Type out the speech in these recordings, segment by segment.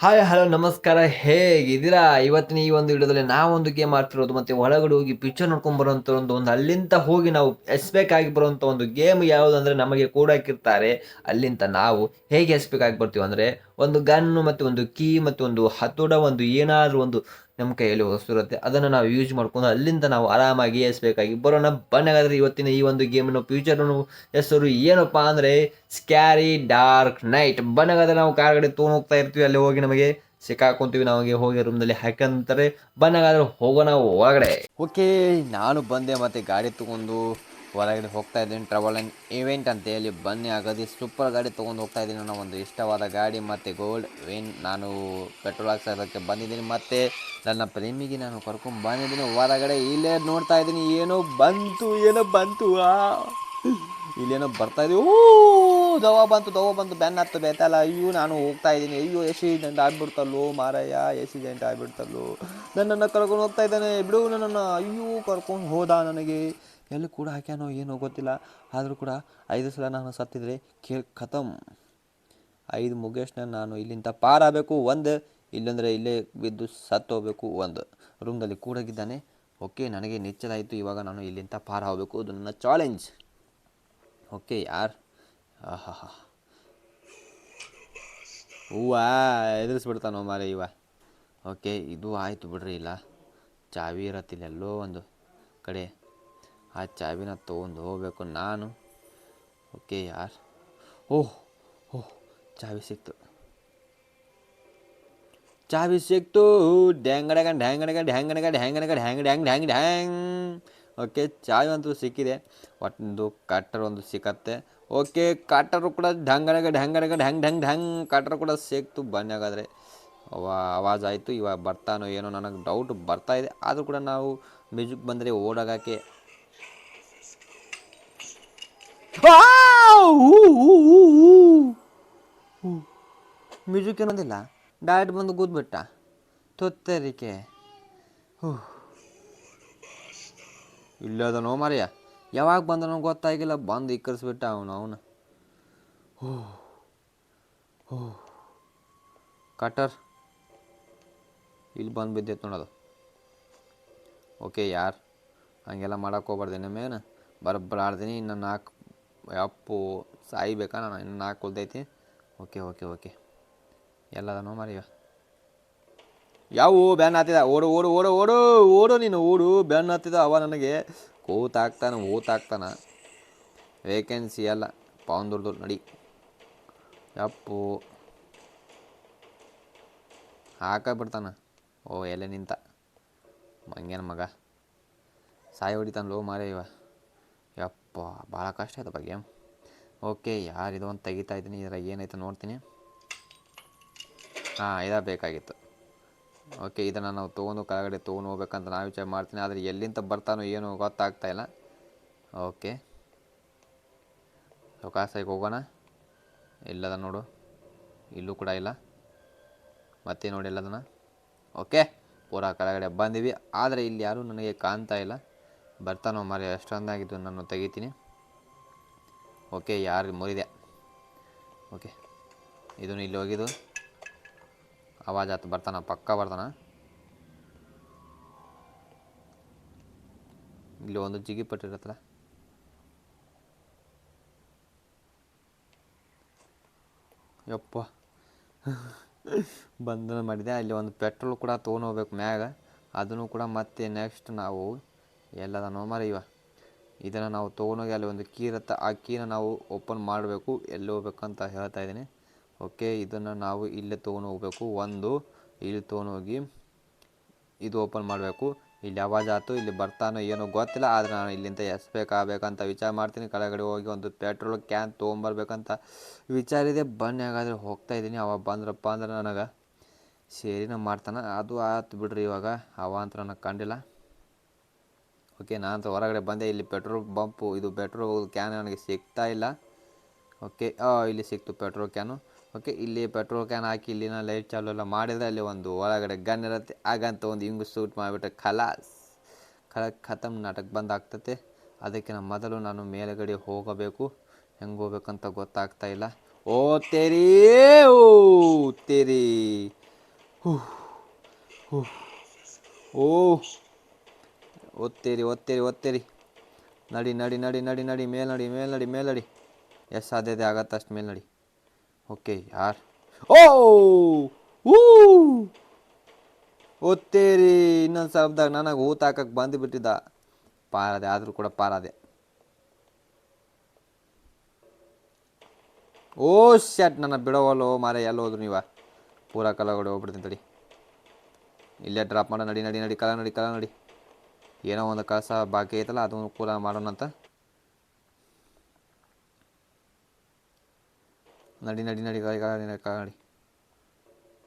Hi hello ನಮಸ್ಕಾರ. ಹೇಗಿದ್ದೀರಾ? ಇವತ್ತಿನ ಈ ಒಂದು ವಿಡಿಯೋದಲ್ಲಿ ನಾವೊಂದು ಗೇಮ್ ಆಡ್ತಿರೋದು ಮತ್ತೆ ಒಳಗಡೆ ಹೋಗಿ ಪಿಕ್ಚರ್ ನೋಡ್ಕೊಂಡು ಬರುವಂತ ಒಂದು ಒಂದು ಅಲ್ಲಿಂದ ಹೋಗಿ ನಾವು ಎಸ್ಬೇಕಾಗಿ ಬರುವಂಥ ಒಂದು ಗೇಮ್ ಯಾವುದಂದ್ರೆ ನಮಗೆ ಕೂಡ ಹಾಕಿರ್ತಾರೆ. ಅಲ್ಲಿಂದ ನಾವು ಹೇಗೆ ಎಸ್ಬೇಕಾಗಿ ಬರ್ತೀವಿ ಅಂದ್ರೆ ಒಂದು ಗನ್ನು ಮತ್ತೆ ಒಂದು ಕೀ ಮತ್ತೆ ಒಂದು ಹತೋಡ, ಒಂದು ಏನಾದರೂ ಒಂದು ನಮ್ಮ ಕೈಯಲ್ಲಿ ಇರುತ್ತೆ ಅದನ್ನು ನಾವು ಯೂಸ್ ಮಾಡ್ಕೊಂಡು ಅಲ್ಲಿಂದ ನಾವು ಆರಾಮಾಗಿ ಎಸ್ಬೇಕಾಗಿ ಬರೋಣ. ಬಣ್ಣಗಾದ್ರೆ ಇವತ್ತಿನ ಈ ಒಂದು ಗೇಮಿನ ಫ್ಯೂಚರನ್ನು ಹೆಸರು ಏನಪ್ಪ ಅಂದರೆ ಸ್ಕ್ಯಾರಿ ಡಾರ್ಕ್ ನೈಟ್ ಬಣ್ಣಗಾದ್ರೆ ನಾವು ಕಾರ್ಗಡೆ ತೊಗೊಂಡು ಹೋಗ್ತಾ ಇರ್ತೀವಿ. ಅಲ್ಲಿ ಹೋಗಿ ನಮಗೆ ಸಿಕ್ಕಾಕೊಂತೀವಿ. ನಮಗೆ ಹೋಗಿ ರೂಮ್ನಲ್ಲಿ ಹಾಕಂತಾರೆ ಬಣ್ಣಗಾದ್ರೆ ಹೋಗೋಣ ಒಳಗಡೆ. ಓಕೆ ನಾನು ಬಂದೆ ಮತ್ತೆ ಗಾಡಿ ತಗೊಂಡು. ಹೊರಗಡೆ ಹೋಗ್ತಾ ಇದ್ದೀನಿ. ಟ್ರಾವೆಲ್ ಆ್ಯಂಡ್ ಇವೆಂಟ್ ಅಂತ ಹೇಳಿ ಬನ್ನಿ. ಹಾಗಾದ್ರೆ ಸೂಪರ್ ಗಾಡಿ ತೊಗೊಂಡು ಹೋಗ್ತಾ ಇದ್ದೀನಿ ನನ್ನ ಒಂದು ಇಷ್ಟವಾದ ಗಾಡಿ ಮತ್ತು ಗೋಲ್ಡ್ ವಿನ್ ನಾನು ಪೆಟ್ರೋಲ್ ಹಾಕ್ಸೋದಕ್ಕೆ ಬಂದಿದ್ದೀನಿ. ಮತ್ತು ನನ್ನ ಪ್ರೇಮಿಗೆ ನಾನು ಕರ್ಕೊಂಡು ಬಂದಿದ್ದೀನಿ. ಹೊರಗಡೆ ಇಲ್ಲೇ ನೋಡ್ತಾ ಇದ್ದೀನಿ. ಏನೋ ಬಂತು ಏನೋ ಬಂತು ಇಲ್ಲೇನೋ ಬರ್ತಾ ಇದೀವಿ. ಓ ದವ ಬಂತು ದವ ಬಂತು. ಬೆನ್ನ ಹತ್ತು ಬೇತಲ್ಲ ಅಯ್ಯೋ, ನಾನು ಹೋಗ್ತಾ ಇದ್ದೀನಿ. ಅಯ್ಯೋ ಎಕ್ಸಿಡೆಂಟ್ ಆಗ್ಬಿಡ್ತಲ್ಲೋ ಮಾರಯ್ಯ ಎಕ್ಸಿಡೆಂಟ್ ಆಗ್ಬಿಡ್ತಲ್ಲೋ. ನನ್ನನ್ನು ಕರ್ಕೊಂಡು ಹೋಗ್ತಾ ಇದ್ದಾನೆ. ಬಿಡು ನನ್ನನ್ನು. ಅಯ್ಯೋ, ಕರ್ಕೊಂಡು ಹೋದ ನನಗೆ. ಎಲ್ಲಿ ಕೂಡ ಹಾಕ್ಯಾನೋ ಏನೋ ಗೊತ್ತಿಲ್ಲ. ಆದರೂ ಕೂಡ ಐದು ಸಲ ನಾನು ಸತ್ತಿದ್ರೆ ಕೇ ಖತಮ್. ಐದು ಮುಗೇಶ್ನ ನಾನು ಇಲ್ಲಿಂದ ಪಾರಾಗಬೇಕು ಒಂದು, ಇಲ್ಲಂದರೆ ಇಲ್ಲೇ ಬಿದ್ದು ಸತ್ತು ಹೋಗ್ಬೇಕು. ಒಂದು. ರೂಮ್ದಲ್ಲಿ ಕೂಡಾಗಿದ್ದಾನೆ. ಓಕೆ, ನನಗೆ ನೆಚ್ಚಲಾಯಿತು ಇವಾಗ ನಾನು ಇಲ್ಲಿಂದ ಪಾರ ಹೋಗಬೇಕು ಅದು ನನ್ನ ಚಾಲೆಂಜ್. ಓಕೆ, ಯಾರು? ಆಹಾ ಹೂವ, ಎದುರಿಸ್ಬಿಡ್ತಾನೋ ಮಾರೆ ಇವ. ಓಕೆ, ಇದು ಆಯಿತು ಬಿಡ್ರಿ, ಇಲ್ಲ? ಚಾವಿ ಇರತ್ತಿಲ್ಲ ಎಲ್ಲೋ ಒಂದು ಕಡೆ. ಆ ಚಾವಿನ ತೊಗೊಂಡು ಹೋಗ್ಬೇಕು ನಾನು ಓಕೆ ಯಾರ್ ಓಹ್ ಓಹ್ ಚಾವಿ ಸಿಕ್ತು ಚಾವಿ ಸಿಕ್ತು ಡ್ಯಾಂಗಡಗ ಡ್ಯಾಂಗಡಗ ಡ್ಯಾಂಗಡಗ ಡ್ಯಾಂಗಡಗ ಡ್ಯಾಂಗ್ ಡ್ಯಾಂಗ್ ಡ್ಯಾಂಗ್ ಡ್ಯಾಂಗ್ ಓಕೆ ಚಾವಿ ಅಂತೂ ಸಿಕ್ಕಿದೆ ಒಂದು ಕಟ್ಟರ್ ಒಂದು ಸಿಕ್ಕತ್ತೆ ಓಕೆ ಕಟ್ಟರು ಕೂಡ ಢಂಗಡಗ ಢಂಗಡಗ ಢಂಗ್ ಢಂಗ್ ಢಂಗ್ ಕಟ್ಟರ್ ಕೂಡ ಸಿಕ್ತು ಬನ್ಯಾಗಾದರೆ ಅವ ಆವಾಜ್ ಆಯಿತು ಇವಾಗ ಬರ್ತಾನೋ ಏನೋ ನನಗೆ ಡೌಟ್ ಬರ್ತಾ ಇದೆ ಆದರೂ ಕೂಡ ನಾವು ಮ್ಯೂಸಿಕ್ ಬಂದರೆ ಓಡೋಗಕ್ಕೆ ಮ್ಯೂಸಿಕ್ ಏನೊಂದಿಲ್ಲ ಡೈರೆಕ್ಟ್ ಬಂದು ಕೂದ್ಬಿಟ್ಟ ತೊತ್ತರಿಕೆ. ಹೂ. ಇಲ್ಲದನೋ ಮಾರ್ಯ. ಯಾವಾಗ ಬಂದನೋ ಗೊತ್ತಾಗಿಲ್ಲ. ಬಂದು ಇಕ್ಕರಿಸ್ಬಿಟ್ಟ ಅವನು ಅವನು. ಹೋ. ಹೋ. ಕಟರ್ ಇಲ್ಲಿ ಬಂದು ಬಿದ್ದೈತೆ ನೋಡೋದು ಓಕೆ, ಯಾರು? ಹಂಗೆಲ್ಲ ಮಾಡಕ್ಕೆ ಬರಬ್ಬರ ಆಡ್ತೀನಿ ಇನ್ನು ನಾಲ್ಕು ಯಪ್ಪು ಸಾಯ್ಬೇಕಾ ನಾನು ಇನ್ನು ನಾಲ್ಕು ಕುಲ್ದೈತಿ ಓಕೆ ಓಕೆ ಓಕೆ. ಎಲ್ಲದನೋ ಮರಿಯ. ಯಾವ ಬ್ಯಾನ್ ಹತ್ತಿದ ಓಡು ಓಡು ಓಡು ಓಡು ಓಡು ನೀನು, ಓಡು. ಬ್ಯಾನ್ ಹತ್ತಿದ ಅವ ನನಗೆ. ಕೂತಾಕ್ತಾನೆ ಊತಾಕ್ತಾನ ವೇಕೆನ್ಸಿ ಅಲ್ಲ. ಪವನ್ ದುಡ್ದು ನಡಿ. ಯಪ್ಪು ಹಾಕಬಿಡ್ತಾನ ಓ, ಎಲೆ ನಿಂತ. ಮಂಗೇನ ಮಗ. ಸಾಯಿ ಹೊಡಿತಾನ ಲೋ ಮಾರೇ ಇವ. ಯಪ್ಪ ಭಾಳ ಕಷ್ಟ ಆಯ್ತು ಬಗ್ಗೆ ಓಕೆ ಯಾರಿದು ಅಂತ ತೆಗಿತಾ ಇದ್ದೀನಿ, ಇದ್ರಾಗ ಏನೈತೆ ನೋಡ್ತೀನಿ. ಹಾಂ, ಇದ ಬೇಕಾಗಿತ್ತು. ಓಕೆ, ಇದನ್ನು ನಾವು ತೊಗೊಂಡು ಕೆಳಗಡೆ ತೊಗೊಂಡು ಹೋಗ್ಬೇಕಂತ ನಾನು ವಿಚಾರ ಮಾಡ್ತೀನಿ. ಆದರೆ ಎಲ್ಲಿಂದ ಬರ್ತಾನೋ ಏನು ಗೊತ್ತಾಗ್ತಾ ಇಲ್ಲ. ಓಕೆ. ಲೊಕಾಸಾಗಿ ಹೋಗೋಣ. ಇಲ್ಲದ ನೋಡು. ಇಲ್ಲೂ ಕೂಡ ಇಲ್ಲ. ಮತ್ತೆ ನೋಡಿ ಎಲ್ಲದನ ಓಕೆ, ಪೂರಾ ಕೆಳಗಡೆ ಬಂದಿವಿ. ಆದರೆ ಇಲ್ಲಿ ಯಾರೂ ನನಗೆ ಕಾಣ್ತಾ ಇಲ್ಲ. ಬರ್ತಾನೋ ಮರಿ ಅಷ್ಟೊಂದಾಗಿದ್ದು ನಾನು ತೆಗಿತೀನಿ. ಓಕೆ, ಯಾರು ಮುರಿದೆ? ಓಕೆ, ಇದನ್ನು ಇಲ್ಲಿ ಹೋಗಿದ್ದು ಆವಾಜ್ ಆತು, ಬರ್ತಾನ, ಪಕ್ಕ ಬರ್ತಾನ? ಇಲ್ಲಿ ಒಂದು ಜಿಗಿ ಪಟ್ಟಿರತ್ತಲ್ಲ ಯಪ್ಪ, ಬಂಧನ ಮಾಡಿದೆ. ಅಲ್ಲಿ ಒಂದು ಪೆಟ್ರೋಲ್ ಕೂಡ ತೊಗೊಂಡು ಹೋಗ್ಬೇಕು ಮ್ಯಾಗ. ಅದನ್ನು ಕೂಡ ಮತ್ತೆ ನೆಕ್ಸ್ಟ್ ನಾವು ಎಲ್ಲದ ನೋಮರ ಇವ, ಇದನ್ನು ನಾವು ತೊಗೊಂಡೋಗಿ ಅಲ್ಲಿ ಒಂದು ಕೀ ಇರುತ್ತೆ ಆ ಕೀನ ನಾವು ಓಪನ್ ಮಾಡಬೇಕು, ಎಲ್ಲಿ ಹೋಗ್ಬೇಕಂತ ಹೇಳ್ತಾ ಇದ್ದೀನಿ. ಓಕೆ ಇದನ್ನು ನಾವು ಇಲ್ಲೇ ತೊಗೊಂಡು ಹೋಗ್ಬೇಕು. ಒಂದು, ಇಲ್ಲಿ ತೊಗೊಂಡೋಗಿ ಇದು ಓಪನ್ ಮಾಡಬೇಕು. ಇಲ್ಲಿ ಆವಾಜ್ ಆಯಿತು, ಇಲ್ಲಿ ಬರ್ತಾನೋ ಏನೋ ಗೊತ್ತಿಲ್ಲ, ಆದರೆ ನಾನು ಇಲ್ಲಿಂದ ಎಸ್ಬೇಕಾಗಬೇಕಂತ ವಿಚಾರ ಮಾಡ್ತೀನಿ. ಕೆಳಗಡೆ ಹೋಗಿ ಒಂದು ಪೆಟ್ರೋಲ್ ಕ್ಯಾನ್ ತೊಗೊಂಬರ್ಬೇಕಂತ ವಿಚಾರ ಇದೆ. ಬನ್ನಿ, ಹಾಗಾದರೆ ಹೋಗ್ತಾ ಇದ್ದೀನಿ. ಅವ ಬಂದ್ರಪ್ಪ ಅಂದ್ರೆ ನನಗೆ ಸೇರಿನ ಮಾಡ್ತಾನೆ. ಅದು ಆಯ್ತು ಬಿಡ್ರಿ ಇವಾಗ. ಅವ ಅಂತ ನನಗೆ ಕಂಡಿಲ್ಲ. ಓಕೆ ನಾನು ಹೊರಗಡೆ ಬಂದೆ, ಇಲ್ಲಿ ಪೆಟ್ರೋಲ್ ಬಂಪು ಇದು ಪೆಟ್ರೋಲ್ ಕ್ಯಾನ್ ನನಗೆ ಸಿಗ್ತಾ ಇಲ್ಲ. ಓಕೆ ಇಲ್ಲಿ ಸಿಕ್ತು ಪೆಟ್ರೋಲ್ ಕ್ಯಾನು ಓಕೆ ಇಲ್ಲಿ ಪೆಟ್ರೋಲ್ ಕ್ಯಾನ್ ಹಾಕಿ, ಇಲ್ಲಿನ ಲೈಟ್ ಚಾಲು ಎಲ್ಲ ಮಾಡಿದರೆ ಅಲ್ಲಿ ಒಂದು ಒಳಗಡೆ ಗನ್ ಇರುತ್ತೆ. ಹಾಗಂತ ಒಂದು ಹಿಂಗು ಸೂಟ್ ಮಾಡಿಬಿಟ್ರೆ ಖಲಾಸ್. ಖಲ ಖತಮ್ ನಾಟಕ ಬಂದ್ ಆಗ್ತತೆ. ಅದಕ್ಕಿಂತ ಮೊದಲು ನಾನು ಮೇಲುಗಡೆ ಹೋಗಬೇಕು. ಹೆಂಗೆ ಹೋಗ್ಬೇಕಂತ ಗೊತ್ತಾಗ್ತಾ ಇಲ್ಲ. ಓ, ತೇರಿ! ಓ ತೇರಿ! ಓ ಒತ್ತೇರಿ ಒತ್ತೇರಿ ಒತ್ತೇರಿ. ನಡಿ ನಡಿ ನಡಿ ನಡಿ ನಡಿ, ಮೇಲ್ನಡಿ ನಡಿ ಮೇಲ್ನಡಿ. ಮೇಲೆ ನಡಿ ಎಷ್ಟು ಸಾಧ್ಯತೆ ಆಗತ್ತೆ ಅಷ್ಟು ಮೇಲ್ ನಡಿ ಓಕೆ, ಯಾರ್? ಓ! ಊ! ಒತ್ತೇರಿ, ಇನ್ನೊಂದು ಸಲದಾಗ ನನಗೆ ಊತ ಹಾಕಕ್ಕೆ ಬಂದು ಬಿಟ್ಟಿದ್ದ ಪಾರದೆ, ಆದರೂ ಕೂಡ ಪಾರಾದೆ. ಓ ಶಟ್ ನನ್ನ ಬಿಡೋವಲ್ಲೋ ಮಾರೆ, ಎಲ್ಲ ಹೋದ್ರು ನೀವ? ಪೂರಾ ಕಲಗಡೆ ಹೋಗ್ಬಿಡ್ತೀನಿ ತಡಿ. ಇಲ್ಲೇ ಡ್ರಾಪ್ ಮಾಡೋ, ನಡಿ ನಡಿ ನಡಿ, ಕಲ ನಡಿ ಕಲ, ನಡಿ. ಏನೋ ಒಂದು ಕಳಸ ಬಾಕಿ ಐತಲ್ಲ, ಅದನ್ನು ಕೂಡ ಮಾಡೋಣ ಅಂತ. ನಡಿ ನಡಿ ನಡಿ ಕಾಡಿ ಕಾಡಿ ನಡಿ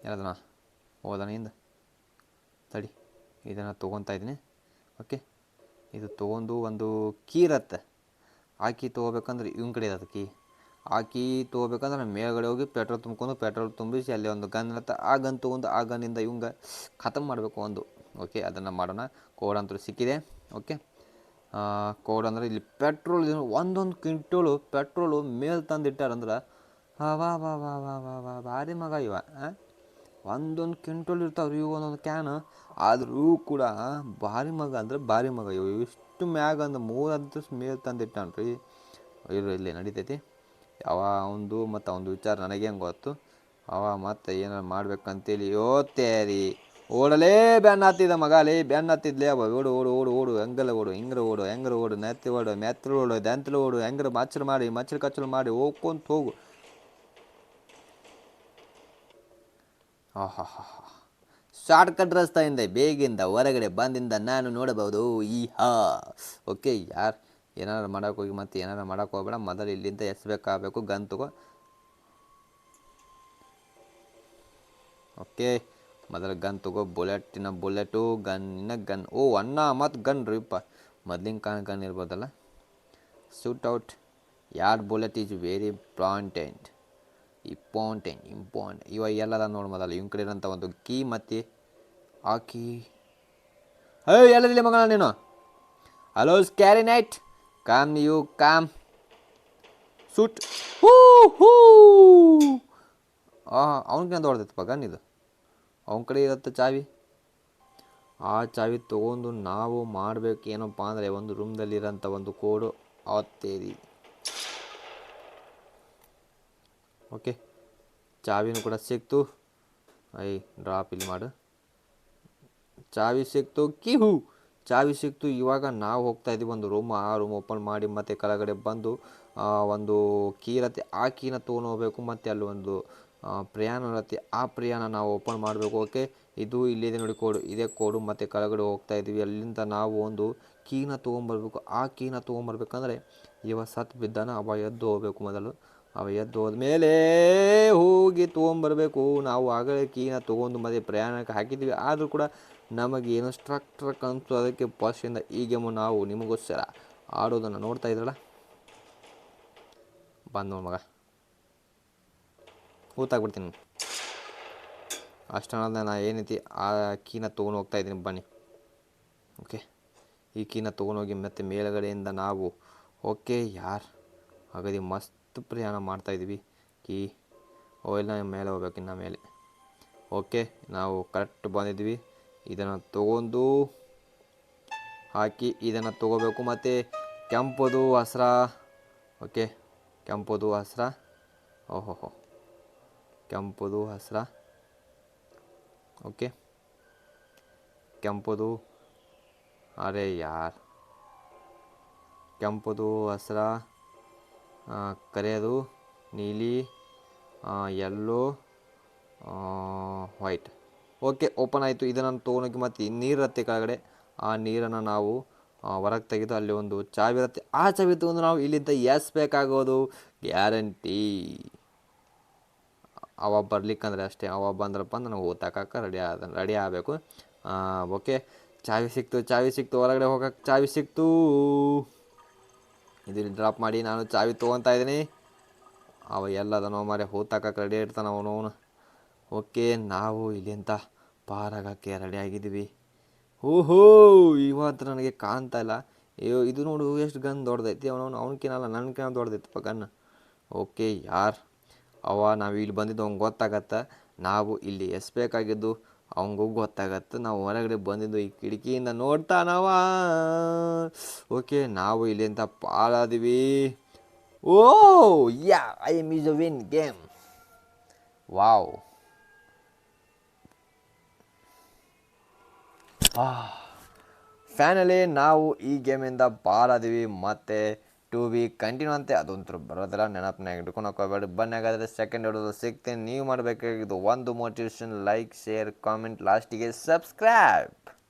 ಏನದನ ಹೋದಣ ಹಿಂದೆ. ತಡಿ, ಇದನ್ನು ತೊಗೊತಾ ಇದ್ದೀನಿ. ಓಕೆ. ಇದು ತೊಗೊಂಡು ಒಂದು ಕೀ ಇರತ್ತೆ. ಆ ಕೀ ತೊಗೋಬೇಕಂದ್ರೆ ಇವನ ಕಡೆ ಇರತ್ತೆ ಕೀ. ಆ ತೊಗೋಬೇಕಂದ್ರೆ ಮೇಲ್ಗಡೆ ಹೋಗಿ ಪೆಟ್ರೋಲ್ ತುಂಬ್ಕೊಂಡು ಪೆಟ್ರೋಲ್ ತುಂಬಿಸಿ ಅಲ್ಲಿ ಒಂದು ಗನ್ ಇರುತ್ತೆ. ಆ ಗನ್ ತೊಗೊಂಡು ಆ ಗನ್ನಿಂದ ಇವಂಗೆ ಖತಮ್ ಮಾಡಬೇಕು ಒಂದು. ಓಕೆ ಅದನ್ನು ಮಾಡೋಣ. ಕೋಡ್ ಅಂತೂ ಸಿಕ್ಕಿದೆ. ಓಕೆ ಕೋಡ್ ಅಂದ್ರೆ ಇಲ್ಲಿ ಪೆಟ್ರೋಲ್ ಒಂದೊಂದು ಕ್ವಿಂಟೋಲು ಪೆಟ್ರೋಲು ಮೇಲೆ ತಂದಿಟ್ಟಾರಂದ್ರೆ ವಾ ವಾ ವಾ ವಾ ವಾ ವಾ, ಭಾರಿ ಮಗ ಇವ? ಒಂದೊಂದು ಕ್ವಿಂಟೋಲ್ ಇರ್ತಾವ್ರಿ, ಇವು ಒಂದೊಂದು ಕ್ಯಾನ್ ಆದರೂ ಕೂಡ ಭಾರಿ ಮಗ ಅಂದ್ರೆ ಭಾರಿ ಮಗ ಇವು. ಇಷ್ಟು ಮ್ಯಾಗ ಅಂದ್ರೆ ಮೂರು ಅಂತ ಮೇಲೆ ತಂದಿಟ್ಟಾನ್ರಿ ಇರು ಇಲ್ಲಿ ನಡೀತೈತಿ. ಅವ ಅವಂದು ಮತ್ತು ಅವನದು ವಿಚಾರ ನನಗೆ ಹೆಂಗೆ ಗೊತ್ತು? ಅವ ಮತ್ತೆ ಏನಾರು ಮಾಡ್ಬೇಕಂತೇಳಿ ಓದ್ತೇರಿ ಓಡಲೇ ಬ್ಯಾನ್ ಹತ್ತಿದ ಮಗ ಅಲ್ಲಿ ಬ್ಯಾನ್ ಹತ್ತಿದ್ಲೇ ಅವ ಓಡು ಓಡು ಓಡು ಓಡು ಹೆಂಗಲ್ಲ ಓಡು, ಹಿಂಗ್ರ ಓಡು, ಹೆಂಗ್ರ ಓಡು, ನೆತ್ತಿ ಓಡು ಮೆತ್ತಲು ಓಡು, ದಂತಲು ಓಡು, ಹೆಂಗ್ರ ಮಚ್ಚರು ಮಾಡಿ ಮಚ್ಚರು ಕಚ್ಚಲು ಮಾಡಿ, ಹೋಗ್ಕೊಂತ ಹೋಗು. ಆಹಾಹಾ ಶಾರ್ಟ್ಕಟ್ ರಸ್ತೆಯಿಂದ, ಬೇಗಿಂದ, ಹೊರಗಡೆ ಬಂದಿಂದ ನಾನು ನೋಡಬಹುದು ಈ ಹಾ ಓಕೆ, ಯಾರು, ಏನಾರು ಮಾಡೋಕೆ ಹೋಗಿ ಮತ್ತೆ ಏನಾರು ಮಾಡೋಕೆ ಹೋಗ್ಬೇಡ, ಮೊದಲು ಇಲ್ಲಿಂದ ಎಸ್ಬೇಕಾಗಬೇಕು, ಗನ್ ತಗೋ. ಓಕೆ. ಮೊದಲು ಗನ್ ತಗೋ ಬುಲೆಟಿನ ಬುಲೆಟು ಗನ್ನಿನ ಗನ್. ಓ ಅನ್ನ ಮತ್ತು ಗನ್ ರೀಪ್ಪ ಮೊದ್ಲಿನ ಕಾಣ ಗನ್ ಇರ್ಬೋದಲ್ಲ? ಸೂಟ್ ಔಟ್ ಯಾರ್ bullet is very important. Important important. ಇವಾಗ ಎಲ್ಲದ ನೋಡಿ ಇವ್ನ ಕಡೆ ಇರೋಂಥ ಒಂದು ಕೀ ಮತ್ತು ಆ ಕೀ. ಹೇ, ಎಲ್ಲದಿಲ್ಲ ಮಗನ ನೀನು? Hello carry night come you come shoot who who. ಅವ್ನಿಗೆ ಹೊಡೆದೈತಪ್ಪ ಗನ್ ಇದು? ಅವನ ಕಡೆ ಇರುತ್ತೆ ಚಾವಿ? ಆ ಚಾವಿ ತೊಗೊಂಡು ನಾವು ಮಾಡಬೇಕು ಏನಪ್ಪ ಅಂದರೆ ಒಂದು ರೂಮ್ದಲ್ಲಿರೋಂಥ ಒಂದು ಕೋಡು ಅವತ್ತೇರಿ ಓಕೆ, ಚಾವಿನೂ ಕೂಡ ಸಿಕ್ತು. ಐ, ಡ್ರಾಪ್ ಇಲ್ಲಿ ಮಾಡು. ಚಾವಿ ಸಿಕ್ತು, ಕಿಹು! ಚಾವಿ ಸಿಕ್ತು, ಇವಾಗ ನಾವು ಹೋಗ್ತಾ ಇದ್ದೀವಿ ಒಂದು ರೂಮ್, ಆ ರೂಮ್ ಓಪನ್ ಮಾಡಿ ಮತ್ತೆ ಕೆಳಗಡೆ ಬಂದು ಒಂದು ಕೀ ಇರತ್ತೆ ಆ ಕೀನ ತೊಗೊಂಡು ಹೋಗ್ಬೇಕು, ಮತ್ತು ಅಲ್ಲಿ ಪ್ರಯಾಣ ಇರುತ್ತೆ ಆ ಪ್ರಯಾಣ ನಾವು ಓಪನ್ ಮಾಡಬೇಕು, ಓಕೆ? ಇದು ಇಲ್ಲಿದೆ ನೋಡಿ ಕೋಡು, ಇದೇ ಕೋಡು ಮತ್ತು ಕೆಳಗಡೆ ಹೋಗ್ತಾ ಇದ್ದೀವಿ. ಅಲ್ಲಿಂದ ನಾವು ಒಂದು ಕೀನ ತೊಗೊಂಬರ್ಬೇಕು. ಆ ಕೀನ ತೊಗೊಂಬರ್ಬೇಕಂದ್ರೆ ಇವ ಸತ್ ಬಿದ್ದಾನ, ಅವ ಎದ್ದು ಹೋಗ್ಬೇಕು ಮೊದಲು. ಅವ ಎದ್ದು ಹೋದ್ಮೇಲೆ ಹೋಗಿ ತೊಗೊಂಬರ್ಬೇಕು. ನಾವು ಆಗಲೇ ಕೀನ ತೊಗೊಂಡು ಮತ್ತೆ ಪ್ರಯಾಣಕ್ಕೆ ಹಾಕಿದ್ವಿ ಆದರೂ ಕೂಡ ನಮಗೆ ಏನು ಟ್ರಕ್ ಅಂತು ಅದಕ್ಕೆ ಫಸ್ಟಿಂದ ಈ ಗೇಮು ನಾವು ನಿಮಗೋಸ್ಕರ ಆಡೋದನ್ನು ನೋಡ್ತಾ ಇದ್ರಲ್ಲ? ಬಂದು ನೋಡು ಮಗ ಊತಾಗ್ಬಿಡ್ತೀನಿ ಅಷ್ಟನ್ನ ನಾನು ಏನೈತಿ ಆ ಕೀನ ತೊಗೊಂಡು ಹೋಗ್ತಾ ಇದ್ದೀನಿ ಬನ್ನಿ. ಓಕೆ ಈ ಕೀನ ತೊಗೊಂಡೋಗಿ ಮತ್ತೆ ಮೇಲುಗಡೆಯಿಂದ ನಾವು ಓಕೆ ಯಾರ್? ಹಾಗಾದ್ರೆ ಮಸ್ತ್ ಪ್ರಯಾಣ ಮಾಡ್ತಾಯಿದ್ವಿ ಕೀ ಓ ಇಲ್ಲ ಮೇಲೆ ಹೋಗ್ಬೇಕು ಇನ್ನು ಮೇಲೆ. ಓಕೆ ನಾವು ಕರೆಕ್ಟ್ ಬಂದಿದ್ವಿ ಇದನ್ನು ತಗೊಂಡು ಹಾಕಿ ಇದನ್ನು ತೊಗೋಬೇಕು ಮತ್ತು ಕೆಂಪದು ಹಸ್ರ ಓಕೆ ಕೆಂಪದು ಹಸ್ರ ಓಹೋಹೋ. ಕೆಂಪುದು ಹಸ್ರ. ಓಕೆ ಕೆಂಪುದು ಅರೆ ಯಾರ್. ಕೆಂಪುದು ಹಸ್ರ ಕರೆಯದು ನೀಲಿ ಎಲ್ಲೋ ವೈಟ್ ಓಕೆ ಓಪನ್ ಆಯಿತು. ಇದನ್ನು ತೊಗೊಳಕ್ಕೆ ಮತ್ತು ನೀರತ್ತೆ ಕೆಳಗಡೆ. ಆ ನೀರನ್ನು ನಾವು ಹೊರಗೆ ತೆಗೆದು ಅಲ್ಲಿ ಒಂದು ಚಾವಿ ಇರುತ್ತೆ. ಆ ಚಾವಿ ತಗೊಂಡು ನಾವು ಇಲ್ಲಿಂದ ಎಸ್ ಬೇಕಾಗೋದು. ಗ್ಯಾರಂಟಿ ಅವ ಬರ್ಲಿಕ್ಕಂದ್ರೆ ಅಷ್ಟೇ ಅವ ಬಂದ್ರಪ್ಪ ಅಂದ್ರೆ ನಾವು ರೆಡಿ ಆದ, ರೆಡಿ ಆಗಬೇಕು. ಓಕೆ, ಚಾವಿ ಸಿಕ್ತು ಚಾವಿ ಸಿಕ್ತು, ಹೊರಗಡೆ ಹೋಗಕ್ಕೆ ಚಾವಿ ಸಿಕ್ತು. ಇಲ್ಲಿ ಡ್ರಾಪ್ ಮಾಡಿ ನಾನು ಚಾವಿ ತೊಗೊತಾ ಇದ್ದೀನಿ. ಅವ ಎಲ್ಲದನೋ ಮಾರೆ ಹೋಗ್ತಕ್ಕ ರೆಡಿ ಇರ್ತಾನೆ ಅವನು ಅವನು. ಓಕೆ, ನಾವು ಇಲ್ಲಿಂದ ಪಾರಾಗಕ್ಕೆ ರೆಡಿ ಆಗಿದ್ದೀವಿ. ಓಹೋ ಇವತ್ತು ನನಗೆ ಕಾಣ್ತಾ ಇಲ್ಲ. ಅಯ್ಯೋ ಇದು ನೋಡು, ಎಷ್ಟು ಗನ್ ದೊಡ್ಡದೈತಿ. ಅವನವನು ಅವನಕಿನಲ್ಲ ನನ್ಕಿನ ದೊಡ್ಡದೈತಪ್ಪ ಗನ್. ಓಕೆ, ಯಾರ್? ಅವ ನಾವು ಇಲ್ಲಿ ಬಂದಿದ್ದು ಅವ್ನಿಗೆ ಗೊತ್ತಾಗತ್ತೆ. ನಾವು ಇಲ್ಲಿ ಎಸ್ಬೇಕಾಗಿದ್ದು ಅವಂಗೂ ಗೊತ್ತಾಗತ್ತೆ. ನಾವು ಹೊರಗಡೆ ಬಂದಿದ್ದು ಈ ಕಿಟಕಿಯಿಂದ ನೋಡ್ತಾನವ. ಓಕೆ, ನಾವು ಇಲ್ಲಿಂದ ಪಾಲಾದೀವಿ. ಓ yeah, I am is a win game. Wow. ಫ್ಯಾನಲ್ಲಿ ನಾವು ಈ ಗೇಮಿಂದ ಪಾಲಾದೀವಿ. ಮತ್ತೆ ಟು ಬಿ ಕಂಟಿನ್ಯೂ ಅಂತೆ, ಅದೊಂಥರ ಬರೋದಿಲ್ಲ. ನೆನಪನಾಗ ಹೋಗ್ಬೇಡಿ ಬನ್ನಿ ಹಾಗಾದರೆ ಸೆಕೆಂಡ್ ಹಿಡಿದು ಸಿಗ್ತೀನಿ. ನೀವು ಮಾಡಬೇಕಾಗಿದ್ದು ಒಂದು ಮೋಟಿವೇಶನ್ ಲೈಕ್ ಶೇರ್ ಕಾಮೆಂಟ್ ಲಾಸ್ಟಿಗೆ ಸಬ್ಸ್ಕ್ರೈಬ್